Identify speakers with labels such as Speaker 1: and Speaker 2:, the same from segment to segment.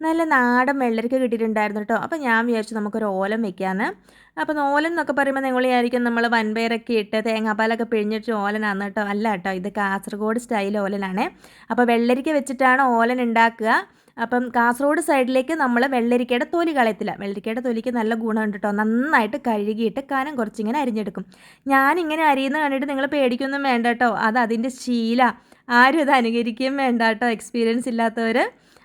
Speaker 1: നല്ല നാടൻ വെള്ളരിക്ക കിട്ടിയിട്ടുണ്ടായിരുന്നു കേട്ടോ അപ്പോൾ ഞാൻ വിചാരിച്ചു നമുക്കൊരു ഓലം വെക്കാമെന്ന് അപ്പോൾ ഓലൻ എന്നൊക്കെ പറയുമ്പോൾ നിങ്ങൾ വിചാരിക്കും നമ്മൾ വൻപയറൊക്കെ ഇട്ട് തേങ്ങാപ്പാലൊക്കെ പിഴിഞ്ഞിട്ട് ഓലനാണ് കേട്ടോ അല്ല കേട്ടോ ഇത് കാസർഗോഡ് സ്റ്റൈൽ ഓലനാണ്. അപ്പോൾ വെള്ളരിക്ക വെച്ചിട്ടാണ് ഓലൻ ഉണ്ടാക്കുക. അപ്പം കാസർഗോഡ് സൈഡിലേക്ക് നമ്മൾ വെള്ളരിക്കയുടെ തൊലി കളയത്തില്ല. വെള്ളരിക്കയുടെ തൊലിക്ക് നല്ല ഗുണമുണ്ട് കേട്ടോ നന്നായിട്ട് കഴുകിയിട്ട് കനം കുറച്ചിങ്ങനെ അരിഞ്ഞെടുക്കും. ഞാനിങ്ങനെ അരിയുന്ന കണ്ടിട്ട് നിങ്ങൾ പേടിക്കൊന്നും വേണ്ട കേട്ടോ അത് അതിന്റെ ശീല. ആരും ഇത് അനുകരിക്കുകയും വേണ്ട കേട്ടോ എക്സ്പീരിയൻസ് ഇല്ലാത്തവർ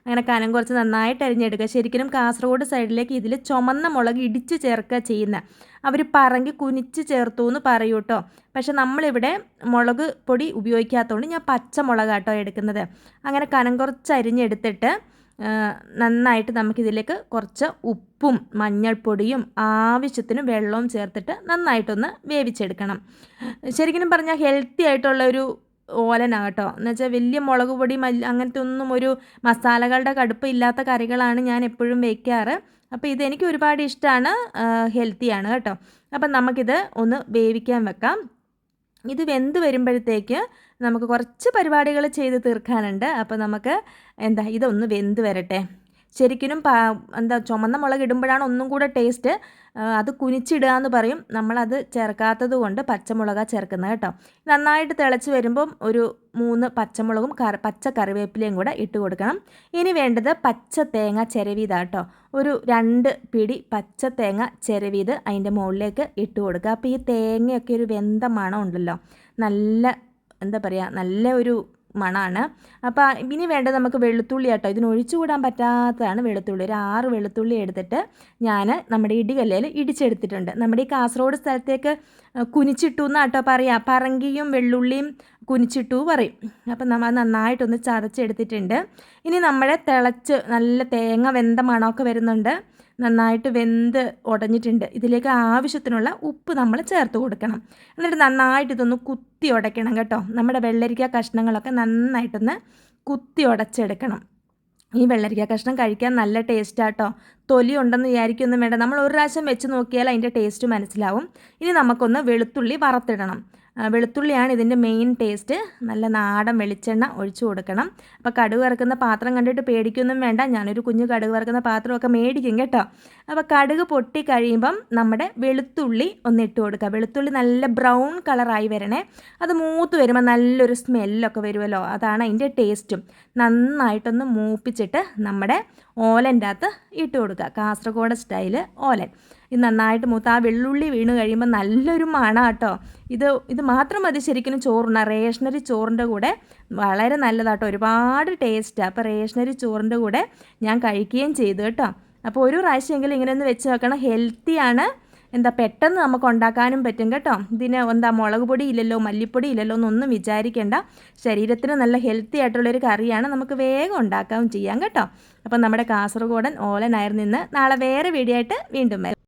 Speaker 1: അങ്ങനെ കനം കുറച്ച് നന്നായിട്ട് അരിഞ്ഞെടുക്കുക. ശരിക്കും കാസർഗോഡ് സൈഡിലേക്ക് ഇതിൽ ചുമന്ന മുളക് ഇടിച്ച് ചേർക്കുക ചെയ്യുന്ന. അവർ പറങ്കി കുനിച്ച് ചേർത്തു എന്ന് പറയൂ കേട്ടോ പക്ഷെ നമ്മളിവിടെ മുളക് പൊടി ഉപയോഗിക്കാത്തതുകൊണ്ട് ഞാൻ പച്ചമുളകാട്ടോ എടുക്കുന്നത്. അങ്ങനെ കനം കുറച്ച് അരിഞ്ഞെടുത്തിട്ട് നന്നായിട്ട് നമുക്കിതിലേക്ക് കുറച്ച് ഉപ്പും മഞ്ഞൾപ്പൊടിയും ആവശ്യത്തിന് വെള്ളവും ചേർത്തിട്ട് നന്നായിട്ടൊന്ന് വേവിച്ചെടുക്കണം. ശരിക്കും പറഞ്ഞാൽ ഹെൽത്തി ആയിട്ടുള്ള ഒരു ഓലനാണ് കേട്ടോ എന്നുവെച്ചാൽ വലിയ മുളക് പൊടി മല്ല അങ്ങനത്തെ ഒന്നും ഒരു മസാലകളുടെ കടുപ്പ് ഇല്ലാത്ത കറികളാണ് ഞാൻ എപ്പോഴും വയ്ക്കാറ് അപ്പോൾ ഇതെനിക്ക് ഒരുപാട് ഇഷ്ടമാണ് ഹെൽത്തിയാണ് കേട്ടോ. അപ്പം നമുക്കിത് ഒന്ന് വേവിക്കാൻ വെക്കാം. ഇത് വെന്ത് വരുമ്പോഴത്തേക്ക് നമുക്ക് കുറച്ച് പരിപാടികൾ ചെയ്ത് തീർക്കാനുണ്ട്. അപ്പോൾ നമുക്ക് എന്താ ഇതൊന്ന് വെന്ത് വരട്ടെ. ശരിക്കും എന്താ ചുമന്ന മുളക് ഇടുമ്പോഴാണ് ഒന്നും കൂടെ ടേസ്റ്റ് അത് കുനിച്ചിടുക എന്ന് പറയും. നമ്മളത് ചേർക്കാത്തത് കൊണ്ട് പച്ചമുളക ചേർക്കുന്നത് കേട്ടോ. നന്നായിട്ട് തിളച്ച് വരുമ്പം ഒരു മൂന്ന് പച്ചമുളകും പച്ച കറിവേപ്പിലയും കൂടെ ഇട്ട് കൊടുക്കണം. ഇനി വേണ്ടത് പച്ച തേങ്ങ ചിരവീതാട്ടോ ഒരു രണ്ട് പിടി പച്ച തേങ്ങ ചിരവീത് അതിന്റെ മുകളിലേക്ക് ഇട്ട് കൊടുക്കുക. അപ്പോൾ ഈ തേങ്ങയൊക്കെ ഒരു വെന്ത മണം ഉണ്ടല്ലോ നല്ല എന്താ പറയുക നല്ല ഒരു മണമാണ് അപ്പോൾ ഇനി വേണ്ടത് നമുക്ക് വെളുത്തുള്ളി കേട്ടോ ഇതിന് ഒഴിച്ചുകൂടാൻ പറ്റാത്തതാണ് വെളുത്തുള്ളി. ഒരു ആറ് വെളുത്തുള്ളി എടുത്തിട്ട് ഞാൻ നമ്മുടെ ഇടികല്ലയിൽ ഇടിച്ചെടുത്തിട്ടുണ്ട്. നമ്മുടെ ഈ കാസർഗോഡ് സ്ഥലത്തേക്ക് കുനിച്ചിട്ടു എന്നാട്ടോ പറയാം. പറങ്കിയും വെള്ളുള്ളിയും കുനിച്ചിട്ടു പറയും. അപ്പം നമ്മൾ നന്നായിട്ടൊന്ന് ചതച്ചെടുത്തിട്ടുണ്ട്. ഇനി നമ്മുടെ തിളച്ച് നല്ല തേങ്ങ വെന്ത മണമൊക്കെ വരുന്നുണ്ട്. നന്നായിട്ട് വെന്ത് ഉടഞ്ഞിട്ടുണ്ട് ഇതിലേക്ക് ആവശ്യത്തിനുള്ള ഉപ്പ് നമ്മൾ ചേർത്ത് കൊടുക്കണം. എന്നിട്ട് നന്നായിട്ട് ഇതൊന്ന് കുത്തി ഉടയ്ക്കണം കേട്ടോ. നമ്മുടെ വെള്ളരിക്ക കഷ്ണങ്ങളൊക്കെ നന്നായിട്ടൊന്ന് കുത്തി ഉടച്ചെടുക്കണം ഈ വെള്ളരിക്ക കഷ്ണം കഴിക്കാൻ നല്ല ടേസ്റ്റാട്ടോ തൊലി ഉണ്ടെന്ന് വിചാരിക്കൊന്നും വേണ്ട. നമ്മൾ ഒരു പ്രാവശ്യം വെച്ച് നോക്കിയാൽ അതിന്റെ ടേസ്റ്റ് മനസ്സിലാവും. ഇനി നമുക്കൊന്ന് വെളുത്തുള്ളി വറുത്തിടണം. വെളുത്തുള്ളിയാണ് ഇതിന്റെ മെയിൻ ടേസ്റ്റ് നല്ല നാടൻ വെളിച്ചെണ്ണ ഒഴിച്ചു കൊടുക്കണം. അപ്പോൾ കടുക് വറക്കുന്ന പാത്രം കണ്ടിട്ട് പേടിക്കൊന്നും വേണ്ട. ഞാനൊരു കുഞ്ഞു കടുക് വറക്കുന്ന പാത്രമൊക്കെ മേടിക്കും കേട്ടോ. അപ്പോൾ കടുക് പൊട്ടി കഴിയുമ്പം നമ്മുടെ വെളുത്തുള്ളി ഒന്ന് ഇട്ട് കൊടുക്കുക. വെളുത്തുള്ളി നല്ല ബ്രൗൺ കളറായി വരണേ. അത് മൂത്ത് വരുമ്പോൾ നല്ലൊരു സ്മെല്ലൊക്കെ വരുമല്ലോ അതാണ് അതിന്റെ ടേസ്റ്റും നന്നായിട്ടൊന്ന് മൂപ്പിച്ചിട്ട് നമ്മുടെ ഓലന്റെ അകത്ത് ഇട്ട് കൊടുക്കുക. കാസർഗോഡ് സ്റ്റൈൽ ഓലൻ. ഇത് നന്നായിട്ട് മൂത്ത് ആ വെള്ളുള്ളി വീണ് കഴിയുമ്പോൾ നല്ലൊരു മണ കേട്ടോ ഇത് ഇത് മാത്രം മതി ശരിക്കും ചോറുണ്ണ റേഷനറി ചോറിന്റെ കൂടെ വളരെ നല്ലതാട്ടോ ഒരുപാട് ടേസ്റ്റ് അപ്പോൾ റേഷനറി ചോറിന്റെ കൂടെ ഞാൻ കഴിക്കുകയും ചെയ്തു കേട്ടോ. അപ്പോൾ ഒരു പ്രാവശ്യമെങ്കിലും ഇങ്ങനെ ഒന്ന് വെച്ച് നോക്കണം. ഹെൽത്തിയാണ് എന്താ പെട്ടെന്ന് നമുക്ക് ഉണ്ടാക്കാനും പറ്റും കേട്ടോ. ഇതിന് എന്താ മുളക് പൊടി ഇല്ലല്ലോ മല്ലിപ്പൊടി ഇല്ലല്ലോ എന്നൊന്നും വിചാരിക്കേണ്ട. ശരീരത്തിന് നല്ല ഹെൽത്തി ആയിട്ടുള്ളൊരു കറിയാണ് നമുക്ക് വേഗം ഉണ്ടാക്കാനും ചെയ്യാം കേട്ടോ. അപ്പം നമ്മുടെ കാസർഗോഡൻ ഓലനായിരുന്നു നിന്ന് നാളെ വേറെ വീഡിയോ ആയിട്ട് വീണ്ടും വരാം.